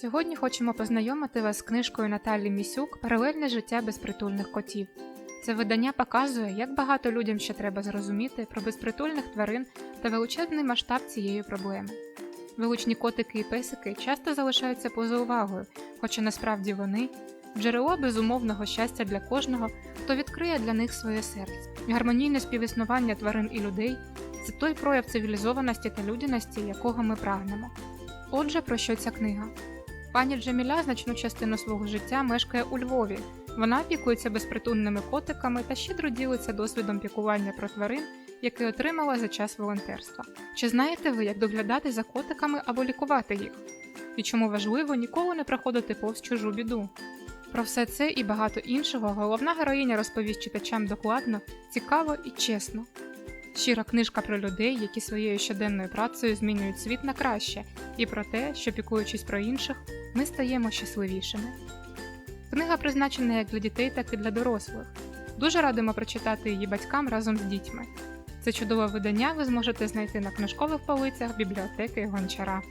Сьогодні хочемо познайомити вас з книжкою Наталі Місюк Паралельне життя безпритульних котів. Це видання показує, як багато людям ще треба зрозуміти про безпритульних тварин та величезний масштаб цієї проблеми. Вилучні котики і песики часто залишаються поза увагою, хоча насправді вони джерело безумовного щастя для кожного, хто відкриє для них своє серце. Гармонійне співіснування тварин і людей це той прояв цивілізованості та людяності, якого ми прагнемо. Отже, про що ця книга? Пані Джеміля значну частину свого життя мешкає у Львові. Вона опікується безпритульними котиками та щедро ділиться досвідом пікування про тварин, який отримала за час волонтерства. Чи знаєте ви, як доглядати за котиками або лікувати їх? І чому важливо ніколи не проходити повз чужу біду? Про все це і багато іншого головна героїня розповість читачам докладно, цікаво і чесно. Щира книжка про людей, які своєю щоденною працею змінюють світ на краще, і про те, що піклуючись про інших, ми стаємо щасливішими. Книга призначена як для дітей, так і для дорослих. Дуже радимо прочитати її батькам разом з дітьми. Це чудове видання ви зможете знайти на книжкових полицях бібліотеки Гончара.